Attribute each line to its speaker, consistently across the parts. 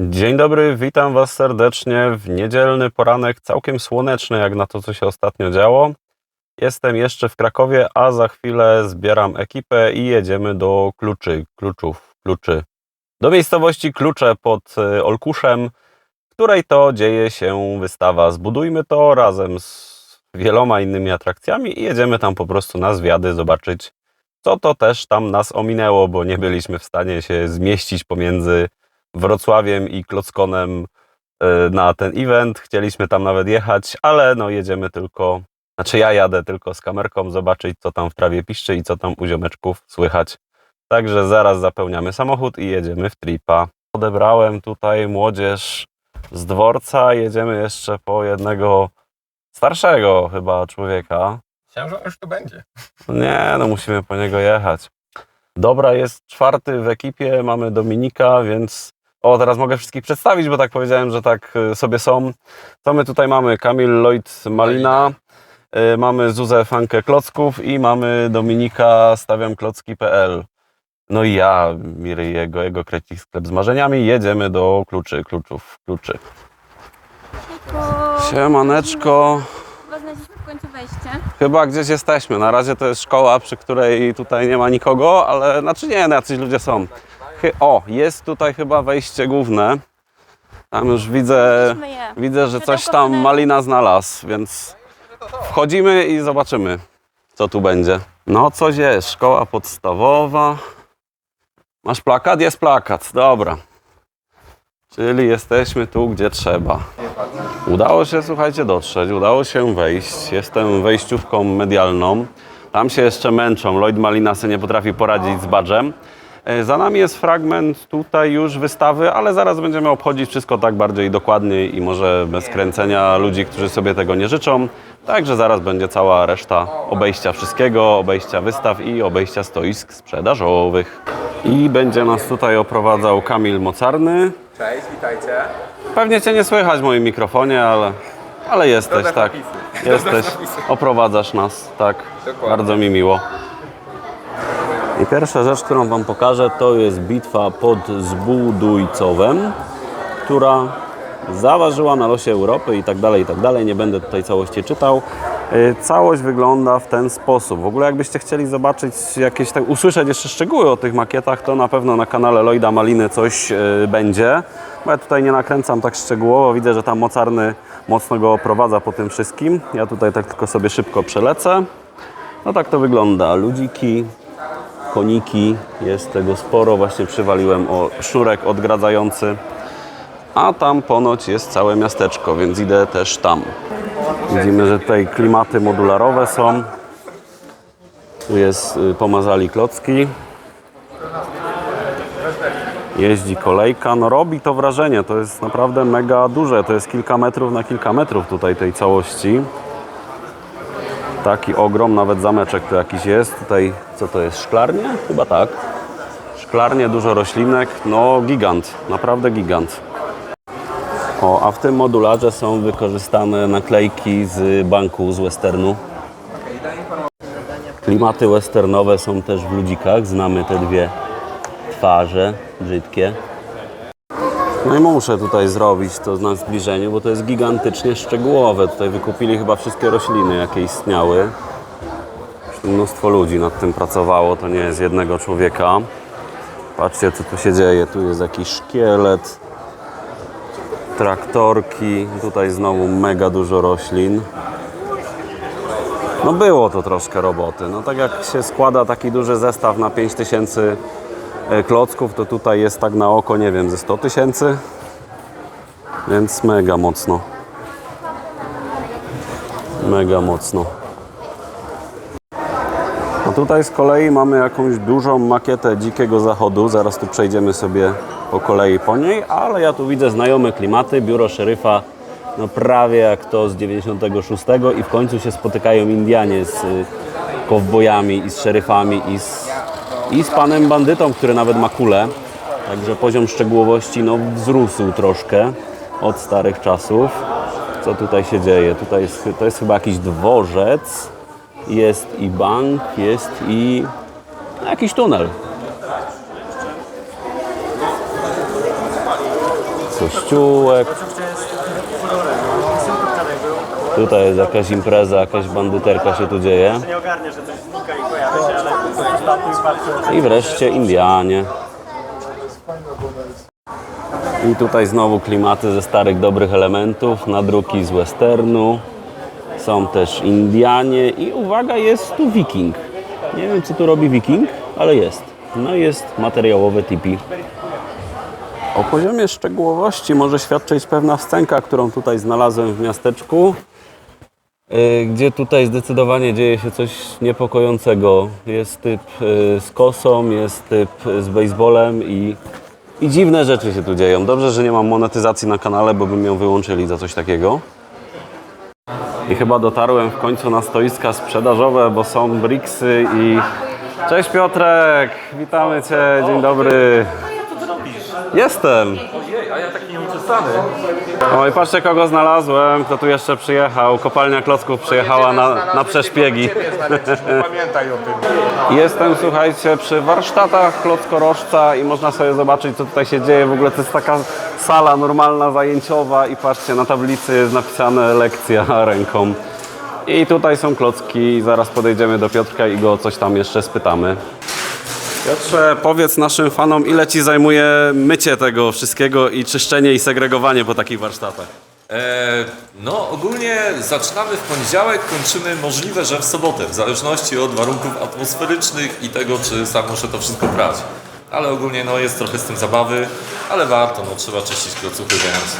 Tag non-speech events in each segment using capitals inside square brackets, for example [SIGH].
Speaker 1: Dzień dobry, witam Was serdecznie w niedzielny poranek, całkiem słoneczny jak na to, co się ostatnio działo. Jestem jeszcze w Krakowie, a za chwilę zbieram ekipę i jedziemy do Kluczy, Kluczów, Kluczy. Do miejscowości Klucze pod e, Olkuszem, w której to dzieje się wystawa Zbudujmy to razem z wieloma innymi atrakcjami i jedziemy tam po prostu na zwiady zobaczyć, co to też tam nas ominęło, bo nie byliśmy w stanie się zmieścić pomiędzy Wrocławiem i Klockonem e, na ten event. Chcieliśmy tam nawet jechać, ale no jedziemy tylko, znaczy ja jadę tylko z kamerką zobaczyć, co tam w trawie piszczy i co tam u ziomeczków słychać. Także zaraz zapełniamy samochód i jedziemy w tripa. Odebrałem tutaj młodzież z dworca, jedziemy jeszcze po jednego starszego chyba człowieka.
Speaker 2: Myślałem, że on już tu będzie.
Speaker 1: Nie, no musimy po niego jechać. Dobra, jest czwarty w ekipie, mamy Dominika, więc o, teraz mogę wszystkich przedstawić, bo tak powiedziałem, że tak y, sobie są. To my tutaj mamy Kamil Lloyd Malina, y, mamy Zuzę Fankę Klocków i mamy Dominika stawiamklocki.pl. No i ja, Miry, jego, jego krecik sklep z marzeniami, jedziemy do kluczy, kluczów, kluczy. Siemaneczko.
Speaker 3: Chyba znaleźliśmy w końcu wejście.
Speaker 1: Chyba gdzieś jesteśmy. Na razie to jest szkoła, przy której tutaj nie ma nikogo, ale znaczy nie, no jacyś ludzie są. O, jest tutaj chyba wejście główne. Tam już widzę, widzę, że coś tam. Malina znalazł, więc wchodzimy i zobaczymy, co tu będzie. No, coś jest. Szkoła podstawowa. Masz plakat? Jest plakat. Dobra. Czyli jesteśmy tu, gdzie trzeba. Udało się, słuchajcie, dotrzeć, udało się wejść. Jestem wejściówką medialną. Tam się jeszcze męczą. Lloyd Malina sobie nie potrafi poradzić z badżem. E, Za nami jest fragment tutaj już wystawy, ale zaraz będziemy obchodzić wszystko tak bardziej dokładnie i może bez kręcenia ludzi, którzy sobie tego nie życzą. Także zaraz będzie cała reszta obejścia wszystkiego, obejścia wystaw i obejścia stoisk sprzedażowych. I będzie nas tutaj oprowadzał Kamil Mocarny.
Speaker 2: Cześć, witajcie.
Speaker 1: Pewnie Cię nie słychać w moim mikrofonie, ale, ale jesteś,
Speaker 2: Dodasz
Speaker 1: tak.
Speaker 2: napisy.
Speaker 1: Jesteś,
Speaker 2: napisy.
Speaker 1: oprowadzasz nas, tak.
Speaker 2: Dokładnie.
Speaker 1: Bardzo mi miło. I pierwsza rzecz, którą Wam pokażę, to jest bitwa pod Zbudujcowem, która zaważyła na losie Europy i tak dalej, i tak dalej. Nie będę tutaj całości czytał. Y, Całość wygląda w ten sposób. W ogóle jakbyście chcieli zobaczyć jakieś, tak, usłyszeć jeszcze szczegóły o tych makietach, to na pewno na kanale Lloyda Maliny coś y, będzie. Bo ja tutaj nie nakręcam tak szczegółowo. Widzę, że tam mocarny mocno go oprowadza po tym wszystkim. Ja tutaj tak tylko sobie szybko przelecę. No tak to wygląda. Ludziki, koniki, jest tego sporo. Właśnie przywaliłem o szurek odgradzający. A tam ponoć jest całe miasteczko, więc idę też tam. Widzimy, że tutaj klimaty modularowe są. Tu jest y, pomazali klocki. Jeździ kolejka. No robi to wrażenie. To jest naprawdę mega duże. To jest kilka metrów na kilka metrów tutaj tej całości. Taki ogrom, nawet zameczek tu jakiś jest. Tutaj, co to jest, szklarnie? Chyba tak. Szklarnie, dużo roślinek. No gigant, naprawdę gigant. O, a w tym modularze są wykorzystane naklejki z banku z westernu. Klimaty westernowe są też w ludzikach. Znamy te dwie twarze brzydkie. No i muszę tutaj zrobić to na zbliżeniu, bo to jest gigantycznie szczegółowe. Tutaj wykupili chyba wszystkie rośliny, jakie istniały. Mnóstwo ludzi nad tym pracowało, to nie jest jednego człowieka. Patrzcie, co tu się dzieje. Tu jest jakiś szkielet, traktorki, tutaj znowu mega dużo roślin. No było to troszkę roboty. No tak jak się składa taki duży zestaw na 5000 e, klocków, to tutaj jest tak na oko, nie wiem, ze 100 tysięcy. Więc mega mocno. Mega mocno. A tutaj z kolei mamy jakąś dużą makietę Dzikiego Zachodu. Zaraz tu przejdziemy sobie po kolei po niej, ale ja tu widzę znajome klimaty. Biuro szeryfa, no prawie jak to z 96 i w końcu się spotykają Indianie z y, kowbojami i z szeryfami i z, i z panem bandytą, który nawet ma kulę. Także poziom szczegółowości no, wzrósł troszkę od starych czasów. Co tutaj się dzieje? Tutaj jest, to jest chyba jakiś dworzec. Jest i bank, jest i no, jakiś tunel. kościółek. Tutaj jest jakaś impreza, jakaś bandyterka się tu dzieje.
Speaker 4: nie że i się.
Speaker 1: I wreszcie Indianie. I tutaj znowu klimaty ze starych dobrych elementów, nadruki z westernu. Są też Indianie i uwaga, jest tu Wiking. Nie wiem, co tu robi Wiking, ale jest. No jest materiałowe tipi. O poziomie szczegółowości może świadczyć pewna scenka, którą tutaj znalazłem w miasteczku. Y, gdzie tutaj zdecydowanie dzieje się coś niepokojącego. Jest typ y, z kosą, jest typ z baseballem i, i dziwne rzeczy się tu dzieją. Dobrze, że nie mam monetyzacji na kanale, bo bym ją wyłączyli za coś takiego. I chyba dotarłem w końcu na stoiska sprzedażowe, bo są bricksy i... Cześć Piotrek, witamy Cię, dzień dobry. Jestem. Oj, patrzcie kogo znalazłem, kto tu jeszcze przyjechał. Kopalnia Klocków przyjechała na, na przeszpiegi.
Speaker 2: Pamiętaj o tym.
Speaker 1: Jestem, słuchajcie, przy warsztatach Klockorożca i można sobie zobaczyć, co tutaj się dzieje. W ogóle to jest taka sala normalna, zajęciowa i patrzcie, na tablicy jest napisane lekcja [LAUGHS] ręką. I tutaj są klocki, zaraz podejdziemy do Piotrka i go o coś tam jeszcze spytamy. Piotrze, powiedz naszym fanom, ile Ci zajmuje mycie tego wszystkiego i czyszczenie i segregowanie po takich warsztatach?
Speaker 5: E, no, ogólnie zaczynamy w poniedziałek, kończymy możliwe, że w sobotę, w zależności od warunków atmosferycznych i tego, czy sam muszę to wszystko prać. Ale ogólnie no, jest trochę z tym zabawy, ale warto, no, trzeba czyścić klocuchy, więc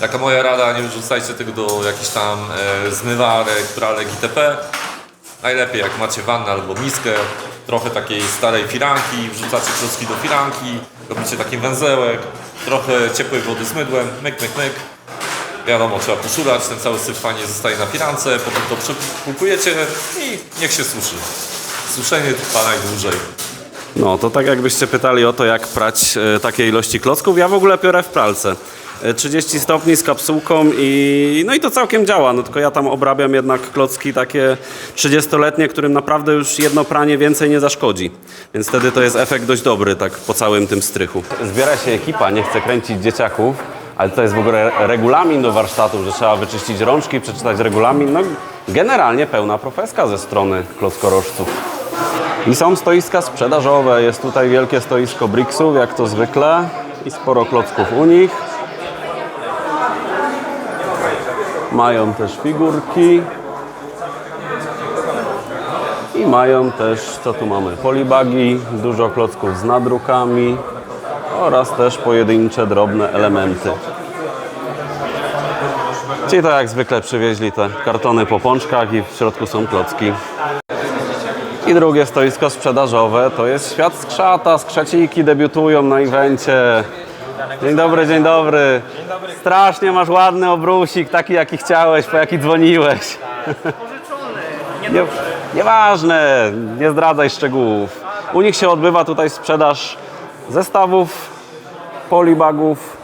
Speaker 5: taka moja rada, nie wrzucajcie tego do jakichś tam e, zmywarek, pralek itp. Najlepiej jak macie wannę albo miskę, trochę takiej starej firanki, wrzucacie klocki do firanki, robicie taki węzełek, trochę ciepłej wody z mydłem, myk, myk, myk. Wiadomo, trzeba poszurać, ten cały syf fajnie zostaje na firance, potem to przepłukujecie i niech się suszy. Suszenie trwa najdłużej.
Speaker 1: No, to tak jakbyście pytali o to, jak prać e, takie ilości klocków. Ja w ogóle piorę w pralce. E, 30 stopni z kapsułką i no i to całkiem działa, no tylko ja tam obrabiam jednak klocki takie 30-letnie, którym naprawdę już jedno pranie więcej nie zaszkodzi. Więc wtedy to jest efekt dość dobry, tak po całym tym strychu. Zbiera się ekipa, nie chce kręcić dzieciaków, ale to jest w ogóle regulamin do warsztatu, że trzeba wyczyścić rączki, przeczytać regulamin. No generalnie pełna profeska ze strony klockorożców. I są stoiska sprzedażowe. Jest tutaj wielkie stoisko Brixów, jak to zwykle. I sporo klocków u nich. Mają też figurki. I mają też, co tu mamy, polibagi, dużo klocków z nadrukami oraz też pojedyncze, drobne elementy. Ci to jak zwykle przywieźli te kartony po pączkach i w środku są klocki. I drugie stoisko sprzedażowe to jest Świat Skrzata. Skrzeciki debiutują na evencie. Dzień dobry, dzień dobry. Strasznie masz ładny obrusik, taki jaki chciałeś, po jaki dzwoniłeś. Nie, nieważne, nie zdradzaj szczegółów. U nich się odbywa tutaj sprzedaż zestawów, polibagów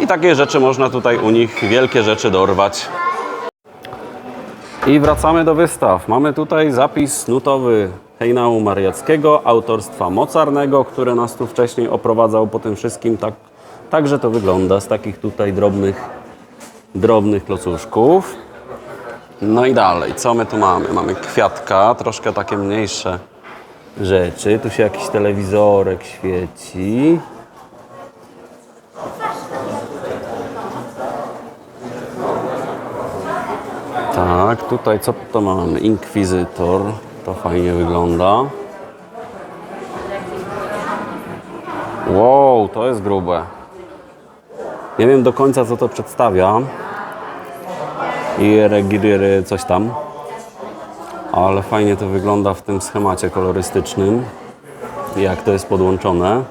Speaker 1: i takie rzeczy można tutaj u nich, wielkie rzeczy dorwać. I wracamy do wystaw. Mamy tutaj zapis nutowy hejnału mariackiego, autorstwa mocarnego, który nas tu wcześniej oprowadzał po tym wszystkim. Tak, także to wygląda z takich tutaj drobnych, drobnych klocuszków. No i dalej, co my tu mamy? Mamy kwiatka, troszkę takie mniejsze rzeczy. Tu się jakiś telewizorek świeci. Tak, tutaj co to mamy? Inkwizytor. To fajnie wygląda. Wow, to jest grube. Nie wiem do końca co to przedstawia. I regiry coś tam. Ale fajnie to wygląda w tym schemacie kolorystycznym. Jak to jest podłączone.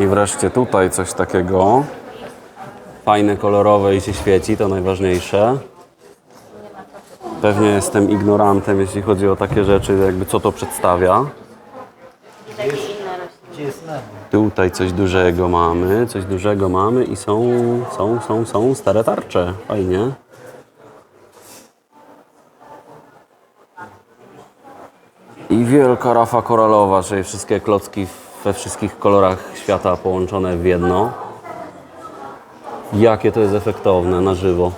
Speaker 1: I wreszcie tutaj coś takiego fajne, kolorowe i się świeci, to najważniejsze. Pewnie jestem ignorantem, jeśli chodzi o takie rzeczy, jakby co to przedstawia. Tutaj coś dużego mamy, coś dużego mamy i są, są, są, są stare tarcze. Fajnie. I wielka rafa koralowa, czyli wszystkie klocki we wszystkich kolorach świata połączone w jedno. Jakie to jest efektowne na żywo.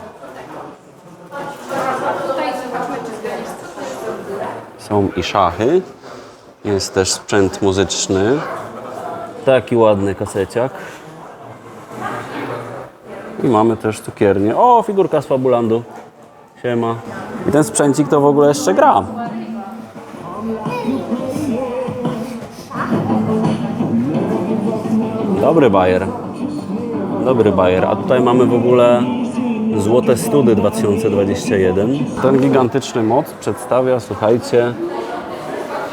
Speaker 1: Są i szachy. Jest też sprzęt muzyczny. Taki ładny kaseciak. I mamy też cukiernię. O, figurka z Fabulandu. Siema. I ten sprzęcik to w ogóle jeszcze gra. Dobry bajer. Dobry bajer. A tutaj mamy w ogóle Złote Study 2021. Ten gigantyczny moc przedstawia, słuchajcie,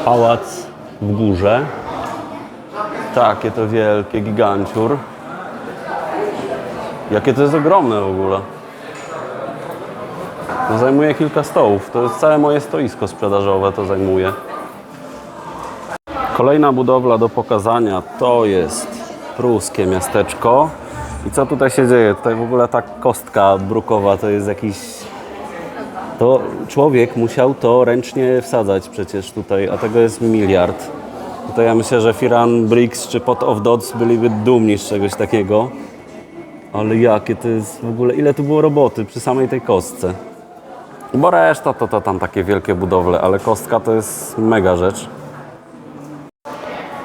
Speaker 1: pałac w górze. Takie to wielkie, giganciur. Jakie to jest ogromne w ogóle. Zajmuje kilka stołów. To jest całe moje stoisko sprzedażowe to zajmuje. Kolejna budowla do pokazania to jest pruskie miasteczko. I co tutaj się dzieje? Tutaj w ogóle ta kostka brukowa to jest jakiś... To człowiek musiał to ręcznie wsadzać przecież tutaj, a tego jest miliard. To ja myślę, że Firan Briggs czy Pot of Dots byliby dumni z czegoś takiego. Ale jakie to jest w ogóle, ile tu było roboty przy samej tej kostce. Bo reszta to, to tam takie wielkie budowle, ale kostka to jest mega rzecz.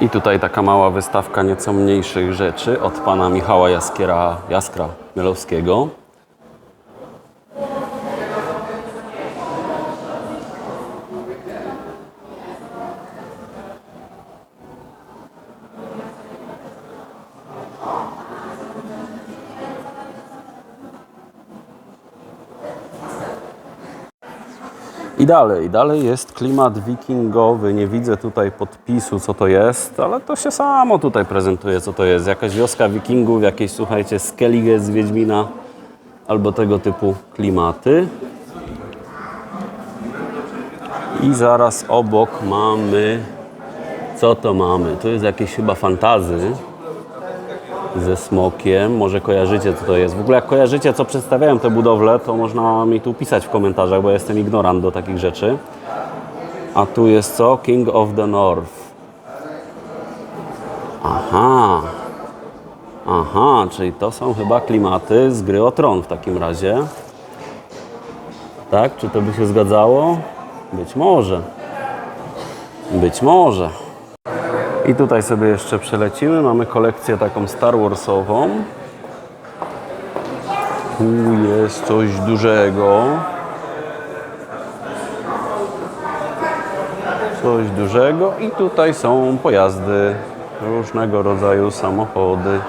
Speaker 1: I tutaj taka mała wystawka nieco mniejszych rzeczy od pana Michała Jaskiera, Jaskra Mielowskiego. I dalej, dalej jest klimat wikingowy. Nie widzę tutaj podpisu, co to jest, ale to się samo tutaj prezentuje, co to jest. Jakaś wioska wikingów, jakieś, słuchajcie, Skellige z Wiedźmina, albo tego typu klimaty. I zaraz obok mamy... Co to mamy? To jest jakieś chyba fantazy ze smokiem. Może kojarzycie, co to jest. W ogóle jak kojarzycie, co przedstawiają te budowle, to można mi tu pisać w komentarzach, bo jestem ignorant do takich rzeczy. A tu jest co? King of the North. Aha. Aha, czyli to są chyba klimaty z gry o tron w takim razie. Tak? Czy to by się zgadzało? Być może. Być może. I tutaj sobie jeszcze przelecimy. Mamy kolekcję taką Star Warsową. Tu jest coś dużego. Coś dużego. I tutaj są pojazdy, różnego rodzaju samochody.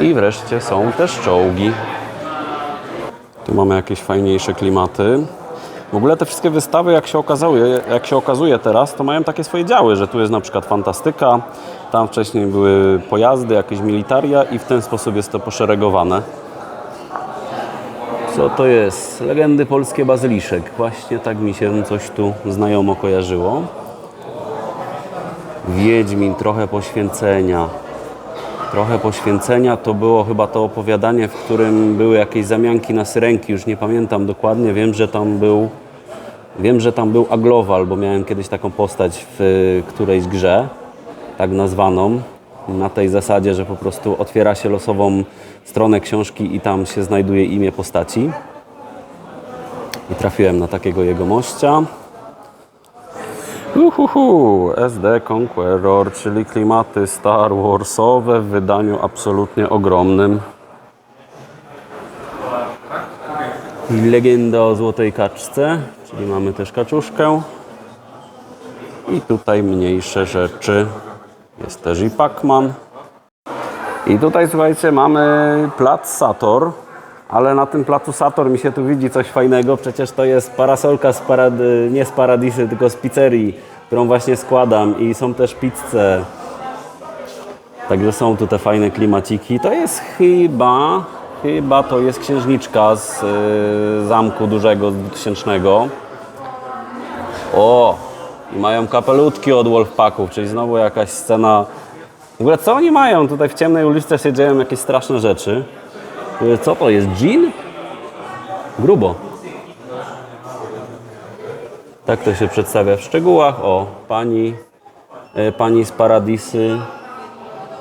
Speaker 1: I wreszcie są też czołgi. Tu mamy jakieś fajniejsze klimaty. W ogóle te wszystkie wystawy, jak się, okazuje, jak się okazuje teraz, to mają takie swoje działy, że tu jest na przykład fantastyka, tam wcześniej były pojazdy, jakieś militaria i w ten sposób jest to poszeregowane. Co to jest? Legendy polskie bazyliszek. Właśnie tak mi się coś tu znajomo kojarzyło. Wiedźmin, trochę poświęcenia. Trochę poświęcenia to było chyba to opowiadanie, w którym były jakieś zamianki na syrenki, już nie pamiętam dokładnie. Wiem, że tam był, wiem, że tam był Aglowal, bo miałem kiedyś taką postać w którejś grze, tak nazwaną, na tej zasadzie, że po prostu otwiera się losową stronę książki i tam się znajduje imię postaci. I trafiłem na takiego jegomościa. Uhuhu, SD Conqueror, czyli klimaty Star Warsowe w wydaniu absolutnie ogromnym. Legenda o złotej kaczce, czyli mamy też kaczuszkę. I tutaj mniejsze rzeczy. Jest też i Pac-Man. I tutaj słuchajcie, mamy plac Sator, ale na tym placu Sator mi się tu widzi coś fajnego. Przecież to jest parasolka z parady, nie z Paradisy, tylko z pizzerii, którą właśnie składam i są też pizze. Także są tu te fajne klimaciki. To jest chyba, chyba to jest księżniczka z y, zamku dużego z 2000. O! I mają kapelutki od Wolfpacków, czyli znowu jakaś scena. W ogóle co oni mają? Tutaj w ciemnej uliczce się dzieją jakieś straszne rzeczy. Co to jest? Gin? Grubo. Tak to się przedstawia w szczegółach. O, pani, e, pani z Paradisy,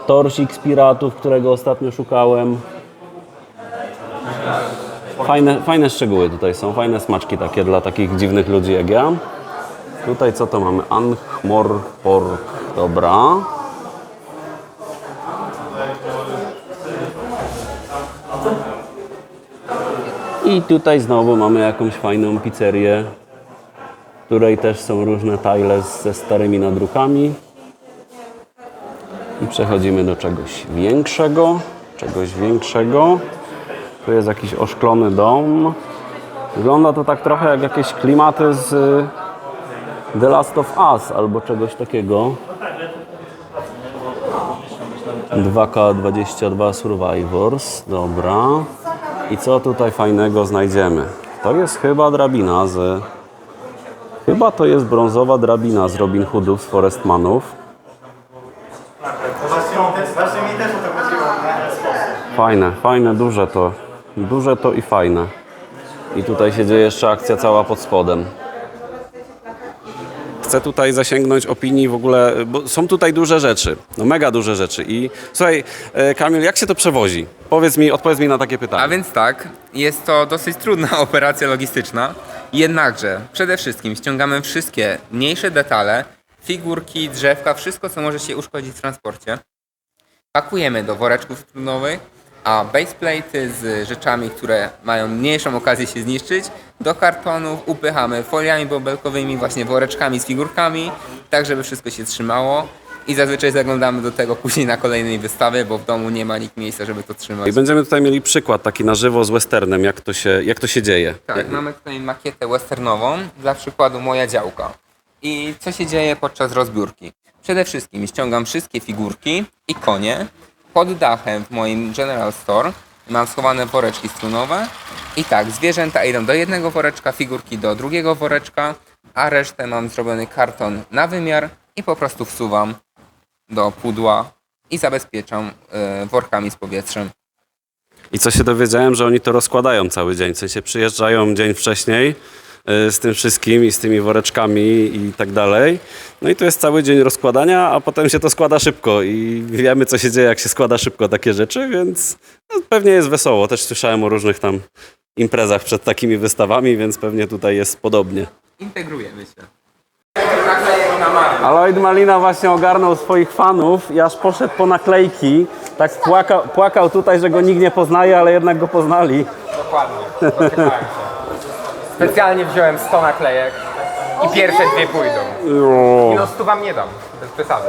Speaker 1: torsik z piratów, którego ostatnio szukałem. Fajne, fajne szczegóły tutaj są, fajne smaczki takie dla takich dziwnych ludzi jak ja. Tutaj co to mamy? Anchmor pork, dobra. I tutaj znowu mamy jakąś fajną pizzerię, w której też są różne tile ze starymi nadrukami. I przechodzimy do czegoś większego, czegoś większego. Tu jest jakiś oszklony dom. Wygląda to tak trochę jak jakieś klimaty z y, The Last of Us albo czegoś takiego. 2K22 Survivors, dobra. I co tutaj fajnego znajdziemy? To jest chyba drabina z... Chyba to jest brązowa drabina z Robin Hoodów, z Forestmanów. Fajne, fajne, duże to. Duże to i fajne. I tutaj się dzieje jeszcze akcja cała pod spodem. Chcę tutaj zasięgnąć opinii w ogóle, bo są tutaj duże rzeczy, no mega duże rzeczy. I słuchaj, e, Kamil, jak się to przewozi? Powiedz mi, odpowiedz mi na takie pytanie.
Speaker 6: A więc tak, jest to dosyć trudna [LAUGHS] operacja logistyczna. Jednakże przede wszystkim ściągamy wszystkie mniejsze detale, figurki, drzewka, wszystko co może się uszkodzić w transporcie. Pakujemy do woreczków strunowych, a baseplate'y z rzeczami, które mają mniejszą okazję się zniszczyć, do kartonów upychamy foliami bąbelkowymi, właśnie woreczkami z figurkami, tak żeby wszystko się trzymało. I zazwyczaj zaglądamy do tego później na kolejnej wystawie, bo w domu nie ma nikt miejsca, żeby to trzymać.
Speaker 1: I będziemy tutaj mieli przykład taki na żywo z westernem, jak to się, jak to się dzieje.
Speaker 6: Tak, mamy tutaj makietę westernową, dla przykładu moja działka. I co się dzieje podczas rozbiórki? Przede wszystkim ściągam wszystkie figurki i konie. Pod dachem w moim General Store mam schowane woreczki strunowe. I tak, zwierzęta idą do jednego woreczka, figurki do drugiego woreczka, a resztę mam zrobiony karton na wymiar i po prostu wsuwam do pudła i zabezpieczam e, workami z powietrzem.
Speaker 1: I co się dowiedziałem, że oni to rozkładają cały dzień. W sensie przyjeżdżają dzień wcześniej y, z tym wszystkim i z tymi woreczkami i tak dalej. No i tu jest cały dzień rozkładania, a potem się to składa szybko i wiemy, co się dzieje, jak się składa szybko takie rzeczy, więc no, pewnie jest wesoło. Też słyszałem o różnych tam imprezach przed takimi wystawami, więc pewnie tutaj jest podobnie.
Speaker 6: Integrujemy się. Naklejek na markę.
Speaker 1: A Lloyd Malina właśnie ogarnął swoich fanów i aż poszedł po naklejki. Tak płakał, płakał tutaj, że go nikt nie poznaje, ale jednak go poznali.
Speaker 7: Dokładnie. Dotykałem się. Specjalnie wziąłem 100 naklejek i pierwsze dwie pójdą. I no 100 wam nie dam, bez przesady.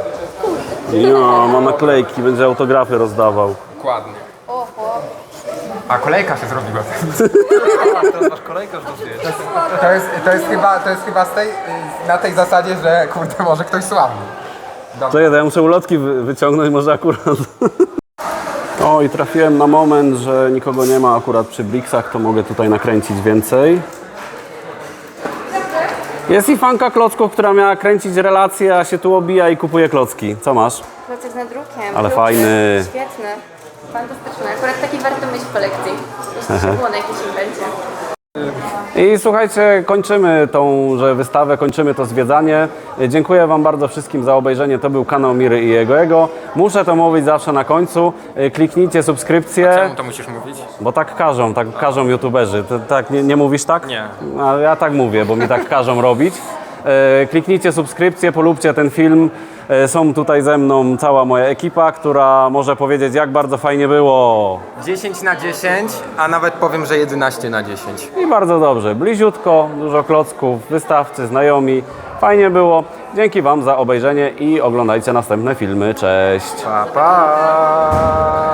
Speaker 1: Ja, ma naklejki, będzie autografy rozdawał.
Speaker 7: Dokładnie. A kolejka się zrobiła. [LAUGHS] To jest, to jest chyba, to jest chyba z tej, na tej zasadzie, że kurde może ktoś sławny.
Speaker 1: To ja muszę ulotki wy- wyciągnąć, może akurat. O, i trafiłem na moment, że nikogo nie ma akurat przy Blixach, to mogę tutaj nakręcić więcej. Jest i fanka klocków, która miała kręcić relacje, a się tu obija i kupuje klocki. Co masz?
Speaker 3: Klocek z nadrukiem.
Speaker 1: Ale fajny.
Speaker 3: Świetny. Fantastyczny. Akurat taki warto mieć w kolekcji. Jeśli się było na jakiejś inwencie.
Speaker 1: I słuchajcie, kończymy tą że wystawę, kończymy to zwiedzanie. Dziękuję Wam bardzo wszystkim za obejrzenie. To był kanał Miry i jego Ego. Muszę to mówić zawsze na końcu. Kliknijcie subskrypcję.
Speaker 7: Czemu to musisz mówić?
Speaker 1: Bo tak każą, tak każą youtuberzy. Tak, nie, nie mówisz tak?
Speaker 7: Nie.
Speaker 1: A ja tak mówię, bo mi tak każą robić. E, kliknijcie subskrypcję, polubcie ten film. E, są tutaj ze mną cała moja ekipa, która może powiedzieć, jak bardzo fajnie było.
Speaker 7: 10 na 10, a nawet powiem, że 11 na 10.
Speaker 1: I bardzo dobrze. Bliziutko, dużo klocków, wystawcy, znajomi. Fajnie było. Dzięki Wam za obejrzenie i oglądajcie następne filmy. Cześć!
Speaker 7: Pa, pa!